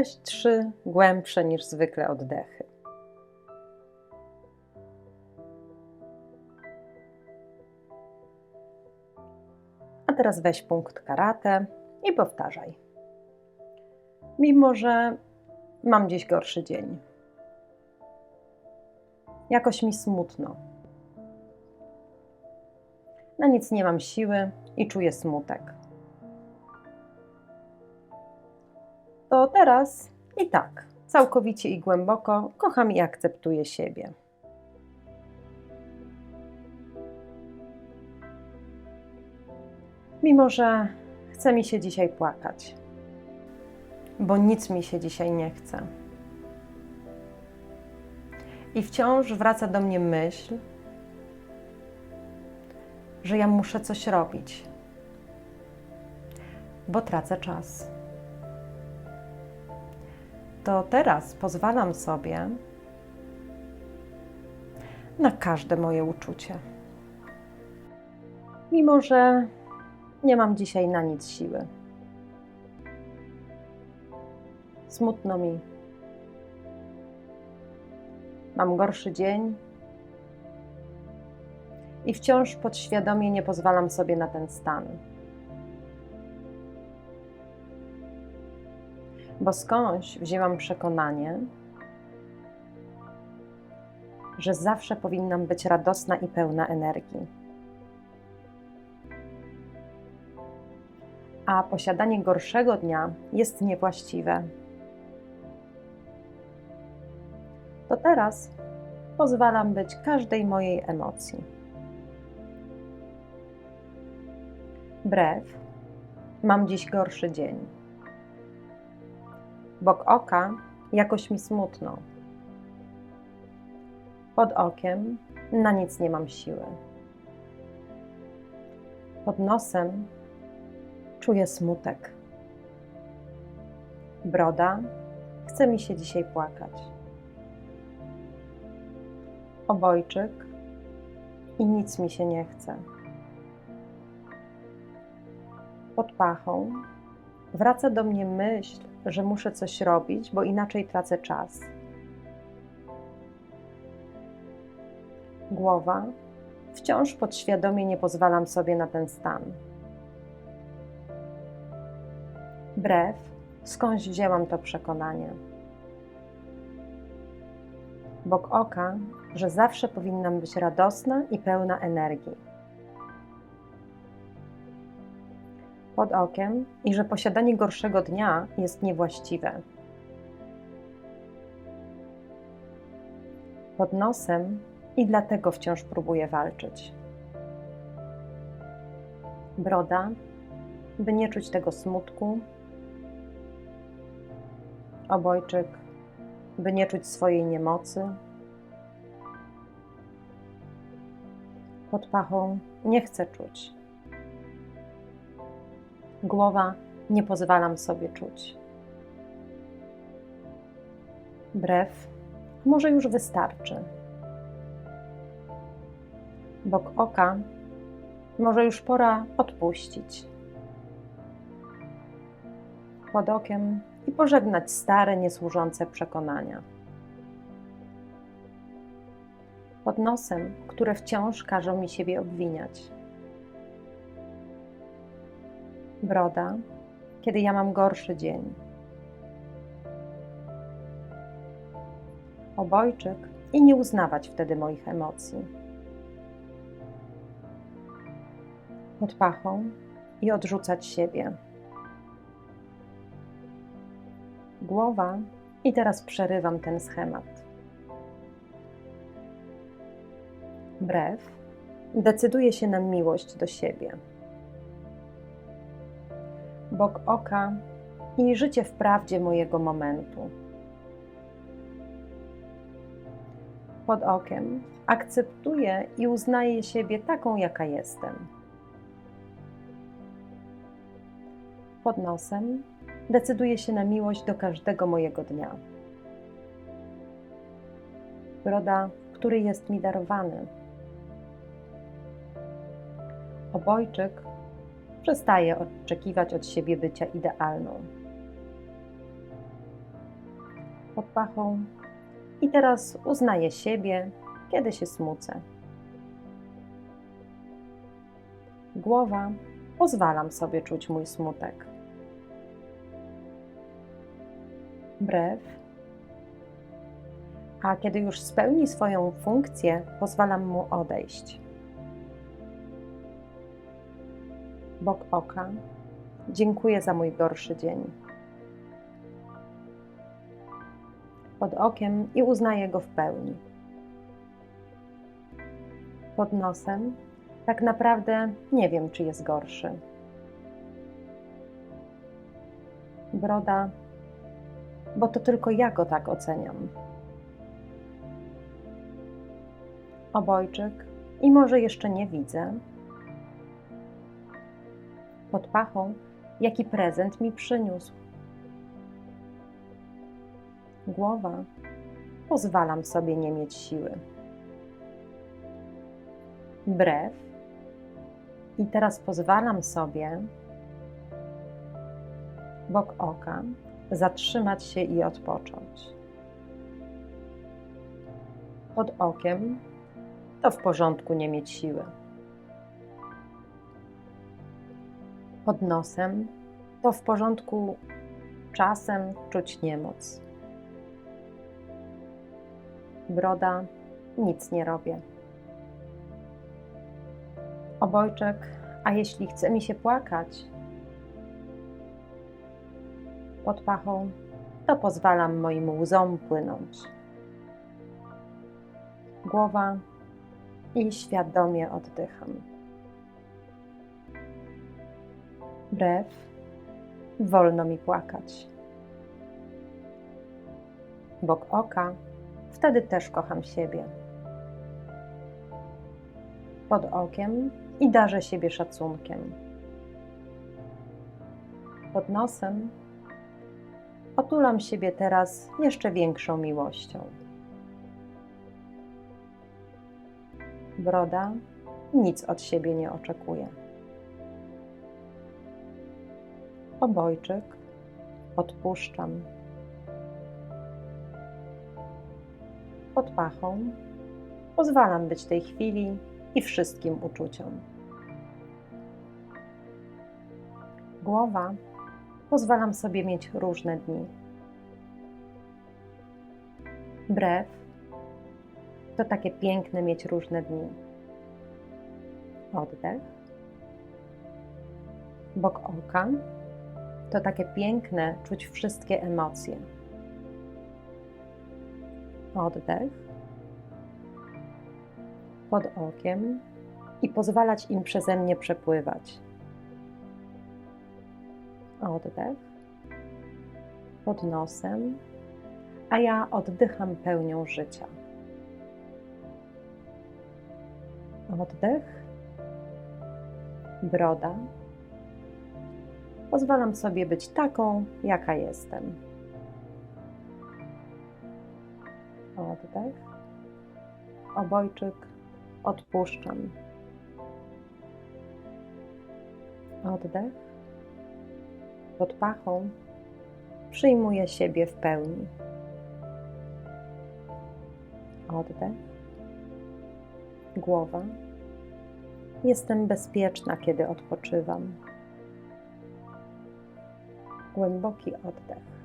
weź trzy głębsze niż zwykle oddechy. A teraz weź punkt karate i powtarzaj. Mimo, że mam dziś gorszy dzień, jakoś mi smutno. Na nic nie mam siły i czuję smutek. To teraz i tak, całkowicie i głęboko kocham i akceptuję siebie. Mimo, że chce mi się dzisiaj płakać, bo nic mi się dzisiaj nie chce. I wciąż wraca do mnie myśl, że ja muszę coś robić, bo tracę czas. To teraz pozwalam sobie na każde moje uczucie. Mimo, że nie mam dzisiaj na nic siły. Smutno mi. Mam gorszy dzień i wciąż podświadomie nie pozwalam sobie na ten stan. Bo skądś wzięłam przekonanie, że zawsze powinnam być radosna i pełna energii. A posiadanie gorszego dnia jest niewłaściwe. To teraz pozwalam być każdej mojej emocji. Brew, mam dziś gorszy dzień. Bok oka jakoś mi smutno. Pod okiem na nic nie mam siły. Pod nosem czuję smutek. Broda chce mi się dzisiaj płakać. Obojczyk i nic mi się nie chce pod pachą, wraca do mnie myśl, że muszę coś robić, bo inaczej tracę czas. Głowa, wciąż podświadomie nie pozwalam sobie na ten stan. Brew, skądś wzięłam to przekonanie. Bok oka, że zawsze powinnam być radosna i pełna energii. Pod okiem i że posiadanie gorszego dnia jest niewłaściwe. Pod nosem i dlatego wciąż próbuję walczyć. Broda, by nie czuć tego smutku. Obojczyk, by nie czuć swojej niemocy. Pod pachą nie chcę czuć Głowa nie pozwalam sobie czuć. Brew może już wystarczy. Bok oka może już pora odpuścić. Pod okiem i pożegnać stare, niesłużące przekonania. Pod nosem, które wciąż każą mi siebie obwiniać broda, kiedy ja mam gorszy dzień. Obojczyk i nie uznawać wtedy moich emocji. Pod pachą i odrzucać siebie. Głowa i teraz przerywam ten schemat. Brew decyduje się na miłość do siebie bok oka i życie w prawdzie mojego momentu. Pod okiem akceptuję i uznaję siebie taką, jaka jestem. Pod nosem decyduję się na miłość do każdego mojego dnia. Broda, który jest mi darowany. Obojczyk, Przestaję oczekiwać od siebie bycia idealną. pod pachą. I teraz uznaję siebie, kiedy się smucę. Głowa, pozwalam sobie czuć mój smutek. Brew, a kiedy już spełni swoją funkcję, pozwalam mu odejść. Bok oka, dziękuję za mój gorszy dzień. Pod okiem i uznaję go w pełni. Pod nosem, tak naprawdę nie wiem, czy jest gorszy. Broda, bo to tylko ja go tak oceniam. Obojczyk i może jeszcze nie widzę. Pod pachą, jaki prezent mi przyniósł. Głowa, pozwalam sobie nie mieć siły. Brew, i teraz pozwalam sobie bok oka zatrzymać się i odpocząć. Pod okiem to w porządku nie mieć siły. Pod nosem to w porządku czasem czuć niemoc. Broda, nic nie robię. Obojczek, a jeśli chce mi się płakać pod pachą, to pozwalam moim łzom płynąć. Głowa i świadomie oddycham. Brew, wolno mi płakać. Bok oka, wtedy też kocham siebie. Pod okiem i darzę siebie szacunkiem. Pod nosem otulam siebie teraz jeszcze większą miłością. Broda nic od siebie nie oczekuje. Obojczyk odpuszczam. Pod pachą pozwalam być tej chwili i wszystkim uczuciom. Głowa pozwalam sobie mieć różne dni. Brew to takie piękne mieć różne dni. Oddech. Bok oka to takie piękne czuć wszystkie emocje. Oddech. Pod okiem i pozwalać im przeze mnie przepływać. Oddech. Pod nosem, a ja oddycham pełnią życia. Oddech. Broda. Pozwalam sobie być taką, jaka jestem. Oddech. Obojczyk. Odpuszczam. Oddech. Pod pachą przyjmuję siebie w pełni. Oddech. Głowa. Jestem bezpieczna, kiedy odpoczywam. Głęboki oddech.